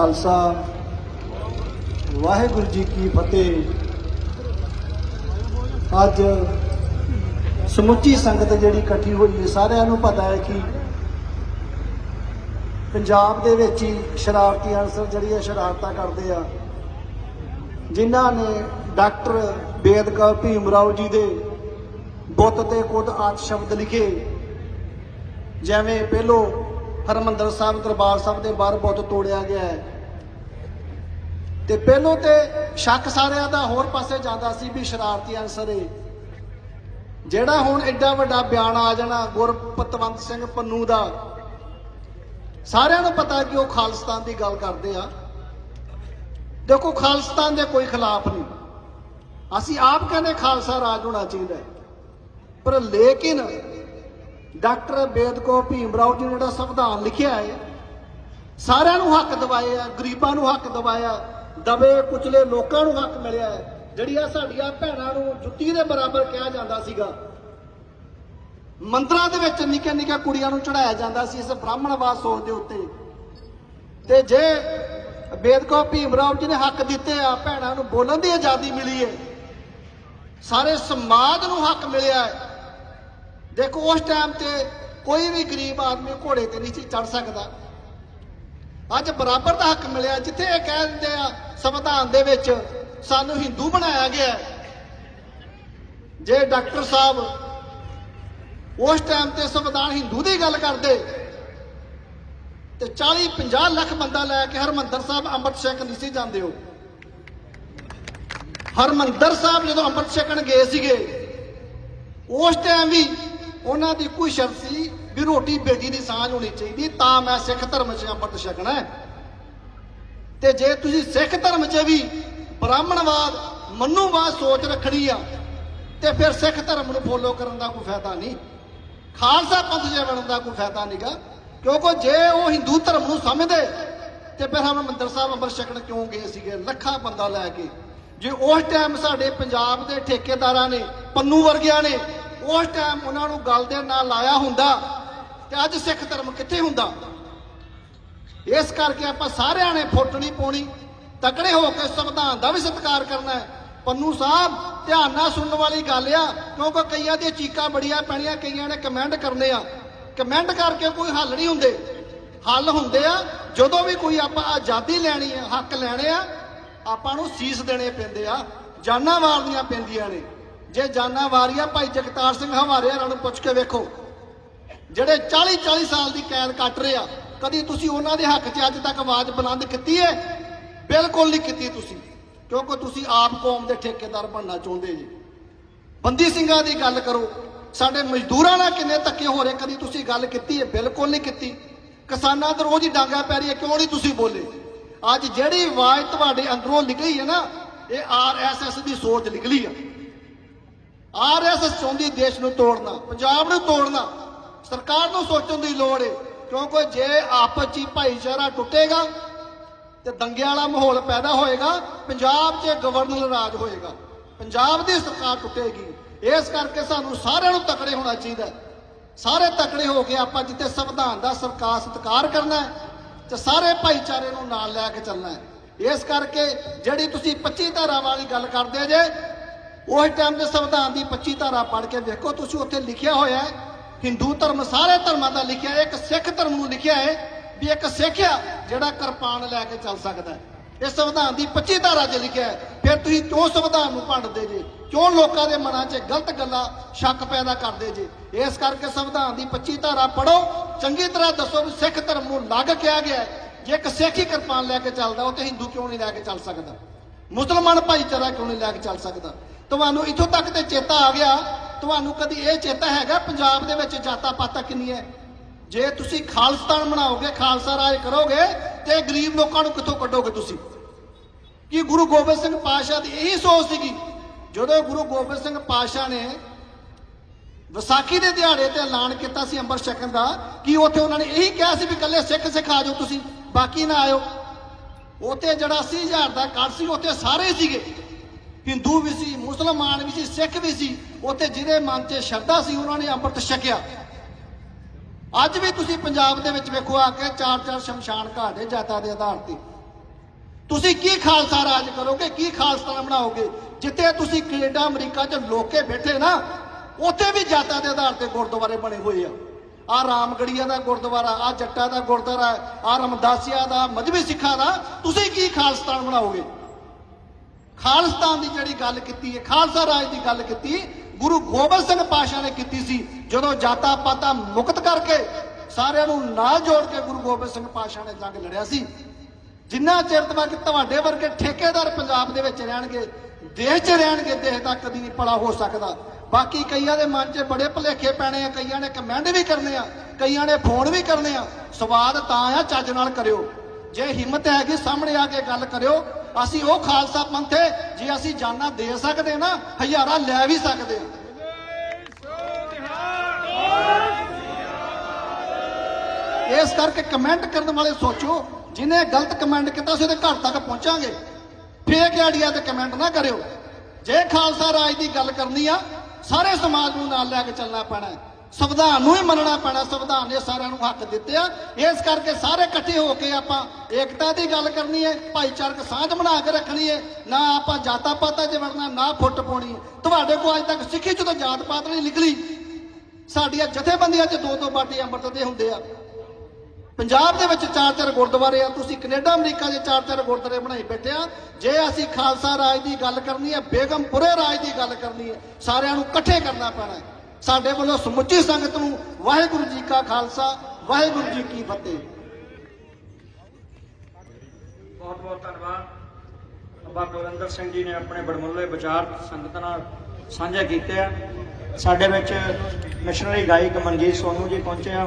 ਖਾਲਸਾ। ਵਾਹਿਗੁਰੂ ਜੀ ਕੀ ਫਤਿਹ। ਅੱਜ ਸਮੁੱਚੀ ਸੰਗਤ ਜਿਹੜੀ ਇਕੱਠੀ ਹੋਈ ਹੈ, ਸਾਰਿਆਂ ਨੂੰ ਪਤਾ ਹੈ ਕਿ ਪੰਜਾਬ ਦੇ ਵਿੱਚ ਹੀ ਸ਼ਰਾਰਤੀ ਅਨਸਰ ਜਿਹੜੀ ਹੈ ਸ਼ਰਾਰਤਾਂ ਕਰਦੇ ਆ, ਜਿਨ੍ਹਾਂ ਨੇ ਡਾਕਟਰ ਬੇਦਕਰ ਭੀਮਰਾਓ ਜੀ ਦੇ ਬੁੱਤ ਤੇ ਕੁੱਦ ਆਦ ਸ਼ਬਦ ਲਿਖੇ। ਜਿਵੇਂ ਪਹਿਲੋ ਹਰਮੰਦਰ ਸਾਹਿਬ, ਦਰਬਾਰ ਸਾਹਿਬ ਦੇ ਬਾਹਰ ਬੁੱਤ ਤੋੜਿਆ ਗਿਆ ਹੈ। ਤੇ ਪਹਿਲੋਂ ਤੇ ਸ਼ੱਕ ਸਾਰਿਆਂ ਦਾ ਹੋਰ ਪਾਸੇ ਜਾਂਦਾ ਸੀ ਵੀ ਸ਼ਰਾਰਤੀ ਅਨਸਰ ਏ ਜਿਹੜਾ ਹੁਣ ਐਡਾ ਵੱਡਾ ਬਿਆਨ ਆ ਜਾਣਾ ਗੁਰਪਤਵੰਤ ਸਿੰਘ ਪੰਨੂ ਦਾ, ਸਾਰਿਆਂ ਨੂੰ ਪਤਾ ਕਿ ਉਹ ਖਾਲਿਸਤਾਨ ਦੀ ਗੱਲ ਕਰਦੇ ਆ। ਦੇਖੋ, ਖਾਲਿਸਤਾਨ ਦੇ ਕੋਈ ਖਿਲਾਫ ਨਹੀਂ। ਅਸੀਂ ਆਪ ਕਹਿੰਦੇ ਖਾਲਸਾ ਰਾਜ ਹੋਣਾ ਚਾਹੀਦਾ ਪਰ ਲੇਕਿਨ ਡਾਕਟਰ ਬੇਦਕੋ ਭੀਮਰਾਓ ਜੀ ਨੇ ਜਿਹੜਾ ਸੰਵਿਧਾਨ ਲਿਖਿਆ ਹੈ, ਸਾਰਿਆਂ ਨੂੰ ਹੱਕ ਦਿਵਾਏ ਆ, ਗਰੀਬਾਂ ਨੂੰ ਹੱਕ ਦਿਵਾਇਆ ਦਬੇ ਕੁਚਲੇ ਲੋਕਾਂ ਨੂੰ ਹੱਕ ਮਿਲਿਆ ਹੈ, ਜਿਹੜੀਆਂ ਸਾਡੀਆਂ ਭੈਣਾਂ ਨੂੰ ਜੁੱਤੀ ਦੇ ਬਰਾਬਰ ਕਿਹਾ ਜਾਂਦਾ ਸੀਗਾ। ਮੰਦਰਾਂ ਦੇ ਵਿੱਚ ਨਿੱਕੇ ਨਿੱਕੇ ਕੁੜੀਆਂ ਨੂੰ ਚੜਾਇਆ ਜਾਂਦਾ ਸੀ ਇਸ ਬ੍ਰਾਹਮਣਵਾਦ ਸੋਚ ਦੇ ਉੱਤੇ। ਤੇ ਜੇ ਬੇਦਕੋ ਭੀਮਰਾਓ ਜੀ ਨੇ ਹੱਕ ਦਿੱਤੇ ਆ, ਭੈਣਾਂ ਨੂੰ ਬੋਲਣ ਦੀ ਆਜ਼ਾਦੀ ਮਿਲੀ ਹੈ, ਸਾਰੇ ਸਮਾਜ ਨੂੰ ਹੱਕ ਮਿਲਿਆ ਹੈ। ਦੇਖੋ, ਉਸ ਟਾਈਮ ਤੇ ਕੋਈ ਵੀ ਗਰੀਬ ਆਦਮੀ ਘੋੜੇ ਤੇ ਨਹੀਂ ਸੀ ਚੜ ਸਕਦਾ। ਅੱਜ ਬਰਾਬਰ ਦਾ ਹੱਕ ਮਿਲਿਆ, ਜਿੱਥੇ ਇਹ ਕਹਿ ਦਿੰਦੇ ਆ, ਸੰਵਿਧਾਨ ਦੇ ਵਿੱਚ ਸਾਨੂੰ ਹਿੰਦੂ ਬਣਾਇਆ ਗਿਆ ਜੇ ਡਾਕਟਰ ਸਾਹਿਬ ਉਸ ਟਾਈਮ ਤੇ ਸੰਵਿਧਾਨ ਹਿੰਦੂ ਦੀ ਗੱਲ ਕਰਦੇ, ਤੇ 40 50 ਲੱਖ ਬੰਦਾ ਲੈ ਕੇ ਹਰਮੰਦਰ ਸਾਹਿਬ ਅੰਮ੍ਰਿਤ ਛਕਣ ਨਹੀਂ ਸੀ ਜਾਂਦੇ ਹੋ ਹਰਮੰਦਰ ਸਾਹਿਬ ਜਦੋਂ ਅੰਮ੍ਰਿਤ ਛਕਣ ਗਏ ਸੀਗੇ, ਉਸ ਟਾਈਮ ਵੀ ਉਹਨਾਂ ਦੀ ਕੋਈ ਸ਼ਰਤ ਸੀ ਵੀ ਰੋਟੀ ਬੇਟੀ ਦੀ ਸਾਂਝ ਹੋਣੀ ਚਾਹੀਦੀ, ਤਾਂ ਮੈਂ ਸਿੱਖ ਧਰਮ 'ਚ ਅੰਮ੍ਰਿਤ ਛਕਣਾ ਹੈ। ਤੇ ਜੇ ਤੁਸੀਂ ਸਿੱਖ ਧਰਮ 'ਚ ਵੀ ਬ੍ਰਾਹਮਣਵਾਦ, ਮਨੂਵਾਦ ਸੋਚ ਰੱਖਣੀ ਆ, ਤੇ ਫਿਰ ਸਿੱਖ ਧਰਮ ਨੂੰ ਫੋਲੋ ਕਰਨ ਦਾ ਕੋਈ ਫਾਇਦਾ ਨਹੀਂ। ਖਾਲਸਾ ਪੰਥ ਜੇ ਬਣਨ ਦਾ ਕੋਈ ਫਾਇਦਾ ਨਹੀਂਗਾ ਕਿਉਂਕਿ ਜੇ ਉਹ ਹਿੰਦੂ ਧਰਮ ਨੂੰ ਸਮਝਦੇ, ਤੇ ਫਿਰ ਹਰਮੰਦਰ ਸਾਹਿਬ ਅੰਮ੍ਰਿਤ ਛਕਣ ਕਿਉਂ ਗਏ ਸੀਗੇ? ਲੱਖਾਂ ਬੰਦਾ ਲੈ ਕੇ। ਜੇ ਉਸ ਟਾਈਮ ਸਾਡੇ ਪੰਜਾਬ ਦੇ ਠੇਕੇਦਾਰਾਂ ਨੇ, ਪੰਨੂ ਵਰਗਿਆਂ ਨੇ ਉਸ ਟਾਈਮ ਉਹਨਾਂ ਨੂੰ ਗੱਲ ਦੇ ਨਾਲ ਲਾਇਆ ਹੁੰਦਾ ਤੇ ਅੱਜ ਸਿੱਖ ਧਰਮ ਕਿੱਥੇ ਹੁੰਦਾ? ਇਸ ਕਰਕੇ ਆਪਾਂ ਸਾਰਿਆਂ ਨੇ ਫੁੱਟ ਨਹੀਂ ਪਾਉਣੀ, ਤਕੜੇ ਹੋ ਕੇ ਸੰਵਿਧਾਨ ਦਾ ਵੀ ਸਤਿਕਾਰ ਕਰਨਾ ਹੈ। ਪੰਨੂ ਸਾਹਿਬ, ਧਿਆਨ ਨਾਲ ਸੁਣਨ ਵਾਲੀ ਗੱਲ ਆ, ਕਿਉਂਕਿ ਕਈਆਂ ਦੀਆਂ ਚੀਕਾਂ ਬੜੀਆਂ ਪੈਣੀਆਂ, ਕਈਆਂ ਨੇ ਕਮੈਂਟ ਕਰਨੇ ਆ। ਕਮੈਂਟ ਕਰਕੇ ਕੋਈ ਹੱਲ ਨਹੀਂ ਹੁੰਦੇ। ਹੱਲ ਹੁੰਦੇ ਆ, ਜਦੋਂ ਵੀ ਕੋਈ ਆਪਾਂ ਆਜ਼ਾਦੀ ਲੈਣੀ ਆ, ਹੱਕ ਲੈਣੇ ਆ, ਆਪਾਂ ਨੂੰ ਸੀਸ ਦੇਣੇ ਪੈਂਦੇ ਆ, ਜਾਨਾਂ ਵਾਰਨੀਆਂ ਪੈਂਦੀਆਂ ਨੇ। ਜੇ ਜਾਨਾਂ ਵਾਰੀਆ, ਭਾਈ ਜਗਤਾਰ ਸਿੰਘ ਹਵਾਰੇ ਹਰਾਂ ਨੂੰ ਪੁੱਛ ਕੇ ਵੇਖੋ। ਜਿਹੜੇ 40 40 ਸਾਲ ਦੀ ਕੈਦ ਕੱਟ ਰਹੇ ਆ, ਕਦੀ ਤੁਸੀਂ ਉਹਨਾਂ ਦੇ ਹੱਕ 'ਚ ਅੱਜ ਤੱਕ ਆਵਾਜ਼ ਬੁਲੰਦ ਕੀਤੀ ਹੈ ਬਿਲਕੁਲ ਨਹੀਂ ਕੀਤੀ ਤੁਸੀਂ, ਕਿਉਂਕਿ ਤੁਸੀਂ ਆਪ ਕੌਮ ਦੇ ਠੇਕੇਦਾਰ ਬਣਨਾ ਚਾਹੁੰਦੇ ਜੀ। ਬੰਦੀ ਸਿੰਘਾਂ ਦੀ ਗੱਲ ਕਰੋ, ਸਾਡੇ ਮਜ਼ਦੂਰਾਂ ਨਾਲ ਕਿੰਨੇ ਧੱਕੇ ਹੋ ਰਹੇ, ਕਦੀ ਤੁਸੀਂ ਗੱਲ ਕੀਤੀ ਹੈ ਬਿਲਕੁਲ ਨਹੀਂ ਕੀਤੀ। ਕਿਸਾਨਾਂ ਤੇ ਰੋਜ਼ ਹੀ ਡਾਂਗਾ ਪੈ ਰਹੀ ਹੈ ਕਿਉਂ ਨਹੀਂ ਤੁਸੀਂ ਬੋਲੇ? ਅੱਜ ਜਿਹੜੀ ਆਵਾਜ਼ ਤੁਹਾਡੇ ਅੰਦਰੋਂ ਨਿਕਲੀ ਹੈ ਨਾ, ਇਹ ਆਰਐਸਐਸ ਦੀ ਸੋਚ ਨਿਕਲੀ ਆ। ਆਰਐਸਐਸ ਚਾਹੁੰਦੀ ਦੇਸ਼ ਨੂੰ ਤੋੜਨਾ, ਪੰਜਾਬ ਨੂੰ ਤੋੜਨਾ, ਸਰਕਾਰ ਨੂੰ ਸੋਚਣ ਦੀ ਲੋੜ ਹੈ ਕਿਉਂਕਿ ਜੇ ਆਪਸ 'ਚ ਭਾਈਚਾਰਾ ਟੁੱਟੇਗਾ ਤੇ ਦੰਗੇ ਵਾਲਾ ਮਾਹੌਲ ਪੈਦਾ ਹੋਏਗਾ, ਪੰਜਾਬ 'ਚ ਗਵਰਨਰ ਰਾਜ ਹੋਏਗਾ, ਪੰਜਾਬ ਦੀ ਸਰਕਾਰ ਟੁੱਟੇਗੀ। ਇਸ ਕਰਕੇ ਸਾਨੂੰ ਸਾਰਿਆਂ ਨੂੰ ਤਕੜੇ ਹੋਣਾ ਚਾਹੀਦਾ ਸਾਰੇ ਤਕੜੇ ਹੋ ਕੇ ਆਪਾਂ ਜਿੱਥੇ ਸੰਵਿਧਾਨ ਦਾ ਸਰਕਾਰ ਸਤਿਕਾਰ ਕਰਨਾ ਤੇ ਸਾਰੇ ਭਾਈਚਾਰੇ ਨੂੰ ਨਾਲ ਲੈ ਕੇ ਚੱਲਣਾ ਇਸ ਕਰਕੇ ਜਿਹੜੀ ਤੁਸੀਂ 25 ਧਾਰਾ ਵਾਲੀ ਗੱਲ ਕਰਦੇ ਜੇ ਉਸ ਟਾਈਮ ਦੇ ਸੰਵਿਧਾਨ ਦੀ 25 ਧਾਰਾ ਪੜ੍ਹ ਕੇ ਵੇਖੋ, ਤੁਸੀਂ ਉੱਥੇ ਲਿਖਿਆ ਹੋਇਆ ਹੈ, ਹਿੰਦੂ ਧਰਮ ਸਾਰੇ ਧਰਮਾਂ ਦਾ ਲਿਖਿਆ ਹੈ, ਇੱਕ ਸਿੱਖ ਧਰਮ ਨੂੰ ਲਿਖਿਆ ਹੈ ਵੀ ਇੱਕ ਸਿੱਖ ਆ ਜਿਹੜਾ ਕਿਰਪਾਨ ਲੈ ਕੇ ਚੱਲ ਸਕਦਾ ਹੈ। ਇਹ ਸੰਵਿਧਾਨ ਦੀ 25 ਧਾਰਾ 'ਚ ਲਿਖਿਆ ਹੈ, ਫਿਰ ਤੁਸੀਂ ਕਿਉਂ ਸੰਵਿਧਾਨ ਨੂੰ ਭੰਡਦੇ ਜੇ? ਕਿਉਂ ਲੋਕਾਂ ਦੇ ਮਨਾਂ 'ਚ ਗਲਤ ਗੱਲਾਂ ਸ਼ੱਕ ਪੈਦਾ ਕਰਦੇ ਜੇ? ਇਸ ਕਰਕੇ ਸੰਵਿਧਾਨ ਦੀ 25 ਧਾਰਾ ਪੜੋ ਚੰਗੀ ਤਰ੍ਹਾਂ ਦੱਸੋ ਵੀ ਸਿੱਖ ਧਰਮ ਨੂੰ ਲੱਗ ਕਿਹਾ ਗਿਆ ਜੇ ਇੱਕ ਸਿੱਖ ਹੀ ਕਿਰਪਾਨ ਲੈ ਕੇ ਚੱਲਦਾ, ਉਹ ਤੇ ਹਿੰਦੂ ਕਿਉਂ ਨਹੀਂ ਲੈ ਕੇ ਚੱਲ ਸਕਦਾ? ਮੁਸਲਮਾਨ ਭਾਈਚਾਰਾ ਕਿਉਂ ਨਹੀਂ ਲੈ ਕੇ ਚੱਲ ਸਕਦਾ? ਤੁਹਾਨੂੰ ਇੱਥੋਂ ਤੱਕ ਤੇ ਚੇਤਾ ਆ ਗਿਆ, ਤੁਹਾਨੂੰ ਕਦੀ ਇਹ ਚੇਤਾ ਹੈਗਾ ਪੰਜਾਬ ਦੇ ਵਿੱਚ ਜਾਤਾ ਪਾਤਾ ਕਿੰਨੀ ਹੈ? ਜੇ ਤੁਸੀਂ ਖਾਲਸਤਾਨ ਬਣਾਓਗੇ, ਖਾਲਸਾ ਰਾਜ ਕਰੋਗੇ, ਤੇ ਗਰੀਬ ਲੋਕਾਂ ਨੂੰ ਕਿੱਥੋਂ ਕੱਢੋਗੇ ਤੁਸੀਂ? ਕਿ ਗੁਰੂ ਗੋਬਿੰਦ ਸਿੰਘ ਪਾਤਸ਼ਾਹ ਦੀ ਇਹੀ ਸੋਚ ਸੀਗੀ? ਜਦੋਂ ਗੁਰੂ ਗੋਬਿੰਦ ਸਿੰਘ ਪਾਤਸ਼ਾਹ ਨੇ ਵਿਸਾਖੀ ਦੇ ਦਿਹਾੜੇ ਤੇ ਐਲਾਨ ਕੀਤਾ ਸੀ ਅੰਮ੍ਰਿਤ ਛਕਣ ਦਾ, ਕਿ ਉੱਥੇ ਉਹਨਾਂ ਨੇ ਇਹੀ ਕਿਹਾ ਸੀ ਵੀ ਇਕੱਲੇ ਸਿੱਖ ਸਿੱਖ ਆ ਜਾਓ ਤੁਸੀਂ, ਬਾਕੀ ਨਾ ਆਇਓ? ਉੱਥੇ ਜਿਹੜਾ 80000 ਦਾ ਕੱਟ ਸੀ, ਉੱਥੇ ਸਾਰੇ ਸੀਗੇ। ਹਿੰਦੂ ਵੀ ਸੀ, ਮੁਸਲਮਾਨ ਵੀ ਸੀ, ਸਿੱਖ ਵੀ ਸੀ, ਉੱਥੇ ਜਿਹਦੇ ਮਨ 'ਚ ਸ਼ਰਧਾ ਸੀ, ਉਹਨਾਂ ਨੇ ਅੰਮ੍ਰਿਤ ਛਕਿਆ। ਅੱਜ ਵੀ ਤੁਸੀਂ ਪੰਜਾਬ ਦੇ ਵਿੱਚ ਵੇਖੋ, ਆ ਕੇ ਚਾਰ ਚਾਰ ਸ਼ਮਸ਼ਾਨ ਘਾਟ ਹੈ ਜਾਤਾਂ ਦੇ ਆਧਾਰ ਤੇ। ਤੁਸੀਂ ਕੀ ਖਾਲਸਾ ਰਾਜ ਕਰੋਗੇ, ਕੀ ਖਾਲਸਾ ਬਣਾਓਗੇ? ਜਿੱਥੇ ਤੁਸੀਂ ਕੈਨੇਡਾ, ਅਮਰੀਕਾ 'ਚ ਲੋਕੇ ਬੈਠੇ ਨਾ, ਉੱਥੇ ਵੀ ਜਾਤਾਂ ਦੇ ਆਧਾਰ ਤੇ ਗੁਰਦੁਆਰੇ ਬਣੇ ਹੋਏ ਆ। ਆ ਰਾਮਗੜੀਆ ਦਾ ਗੁਰਦੁਆਰਾ, ਆ ਜੱਟਾ ਦਾ ਗੁਰਦੁਆਰਾ, ਆ ਰਮਦਾਸੀਆ ਦਾ ਮਜਬੀ ਸਿੱਖਾਂ ਦਾ, ਤੁਸੀਂ ਕੀ ਖਾਲਸਤਾਨ ਬਣਾਓਗੇ? ਖਾਲਸਤਾਨ ਦੀ ਜਿਹੜੀ ਗੱਲ ਕੀਤੀ ਹੈ, ਖਾਲਸਾ ਰਾਜ ਦੀ ਗੱਲ ਕੀਤੀ, ਗੁਰੂ ਗੋਬਿੰਦ ਸਿੰਘ ਪਾਸ਼ਾ ਨੇ ਕੀਤੀ ਸੀ, ਜਦੋਂ ਜਾਤਾ ਪਾਤਾ ਮੁਕਤ ਕਰਕੇ ਸਾਰਿਆਂ ਨੂੰ ਨਾਲ ਜੋੜ ਕੇ ਗੁਰੂ ਗੋਬਿੰਦ ਸਿੰਘ ਪਾਸ਼ਾ ਨੇ ਜੰਗ ਲੜਿਆ ਸੀ। ਜਿੰਨਾ ਚਿਰ ਤੱਕ ਤੁਹਾਡੇ ਵਰਗੇ ਠੇਕੇਦਾਰ ਪੰਜਾਬ ਦੇ ਵਿੱਚ ਰਹਿਣਗੇ, ਦੇਸ਼ 'ਚ ਰਹਿਣਗੇ, ਦੇਸ਼ ਦਾ ਕਦੀ ਨਹੀਂ ਭਲਾ ਹੋ ਸਕਦਾ। ਬਾਕੀ ਕਈਆਂ ਦੇ ਮਨ 'ਚ ਬੜੇ ਭੁਲੇਖੇ ਪੈਣੇ ਆ, ਕਈਆਂ ਨੇ ਕਮੈਂਟ ਵੀ ਕਰਨੇ ਆ, ਕਈਆਂ ਨੇ ਫੋਨ ਵੀ ਕਰਨੇ ਆ। ਸਵਾਦ ਤਾਂ ਆ ਚੱਜ ਨਾਲ ਕਰਿਓ। ਜੇ ਹਿੰਮਤ ਹੈਗੀ, ਸਾਹਮਣੇ ਆ ਕੇ ਗੱਲ ਕਰਿਓ ਅਸੀਂ ਉਹ ਖਾਲਸਾ ਪੰਥ ਹੈ, ਜੇ ਅਸੀਂ ਜਾਨਾਂ ਦੇ ਸਕਦੇ ਨਾ, ਹਜ਼ਾਰਾਂ ਲੈ ਵੀ ਸਕਦੇ ਹਾਂ। ਇਸ ਕਰਕੇ ਕਮੈਂਟ ਕਰਨ ਵਾਲੇ ਸੋਚੋ ਜਿਹਨੇ ਗਲਤ ਕਮੈਂਟ ਕੀਤਾ ਸੀ ਉਹਦੇ ਘਰ ਤੱਕ ਪਹੁੰਚਾਂਗੇ। ਫੇਕ ਆਈਡੀਆ ਤੇ ਕਮੈਂਟ ਨਾ ਕਰਿਓ। ਜੇ ਖਾਲਸਾ ਰਾਜ ਦੀ ਗੱਲ ਕਰਨੀ ਆ, ਸਾਰੇ ਸਮਾਜ ਨੂੰ ਨਾਲ ਲੈ ਕੇ ਚੱਲਣਾ ਪੈਣਾ ਸੰਵਿਧਾਨ ਨੂੰ ਹੀ ਮੰਨਣਾ ਪੈਣਾ, ਸੰਵਿਧਾਨ ਨੇ ਸਾਰਿਆਂ ਨੂੰ ਹੱਕ ਦਿੱਤੇ ਆ। ਇਸ ਕਰਕੇ ਸਾਰੇ ਇਕੱਠੇ ਹੋ ਕੇ ਆਪਾਂ ਏਕਤਾ ਦੀ ਗੱਲ ਕਰਨੀ ਹੈ, ਭਾਈਚਾਰਕ ਸਾਂਝ ਬਣਾ ਕੇ ਰੱਖਣੀ ਹੈ। ਨਾ ਆਪਾਂ ਜਾਤਾਂ ਪਾਤਾਂ 'ਚ ਵੜਨਾ, ਨਾ ਫੁੱਟ ਪਾਉਣੀ। ਤੁਹਾਡੇ ਕੋਲ ਅੱਜ ਤੱਕ ਸਿੱਖੀ 'ਚ ਤਾਂ ਜਾਤ ਪਾਤ ਨਹੀਂ ਨਿਕਲੀ। ਸਾਡੀਆਂ ਜਥੇਬੰਦੀਆਂ 'ਚ ਦੋ ਦੋ ਬਾਟੇ ਅੰਮ੍ਰਿਤ ਦੇ ਹੁੰਦੇ ਆ। ਪੰਜਾਬ ਦੇ ਵਿੱਚ ਚਾਰ ਚਾਰ ਗੁਰਦੁਆਰੇ ਆ। ਤੁਸੀਂ ਕੈਨੇਡਾ, ਅਮਰੀਕਾ ਦੇ ਚਾਰ ਚਾਰ ਗੁਰਦੁਆਰੇ ਬਣਾਈ ਬੈਠੇ ਆ। ਜੇ ਅਸੀਂ ਖਾਲਸਾ ਰਾਜ ਦੀ ਗੱਲ ਕਰਨੀ ਹੈ, ਬੇਗਮਪੁਰੇ ਰਾਜ ਦੀ ਗੱਲ ਕਰਨੀ ਹੈ, ਸਾਰਿਆਂ ਨੂੰ ਇਕੱਠੇ ਕਰਨਾ ਪੈਣਾ ਹੈ। ਸਾਡੇ ਵੱਲੋਂ ਸਮੁੱਚੀ ਸੰਗਤ ਨੂੰ ਵਾਹਿਗੁਰੂ ਜੀ ਕਾ ਖਾਲਸਾ, ਵਾਹਿਗੁਰੂ ਜੀ ਕੀ ਫਤਿਹ। ਬਹੁਤ ਬਹੁਤ ਧੰਨਵਾਦ। ਬਾਬਾ ਗੁਰਿੰਦਰ ਸਿੰਘ ਜੀ ਨੇ ਆਪਣੇ ਬੜਮੁੱਲੇ ਵਿਚਾਰ ਸੰਗਤ ਨਾਲ ਸਾਂਝੇ ਕੀਤੇ ਆ। ਸਾਡੇ ਵਿੱਚ ਮਿਸ਼ਨਰੀ ਗਾਇਕ ਮਨਜੀਤ ਸੋਨੂ ਜੀ ਪਹੁੰਚੇ ਆ।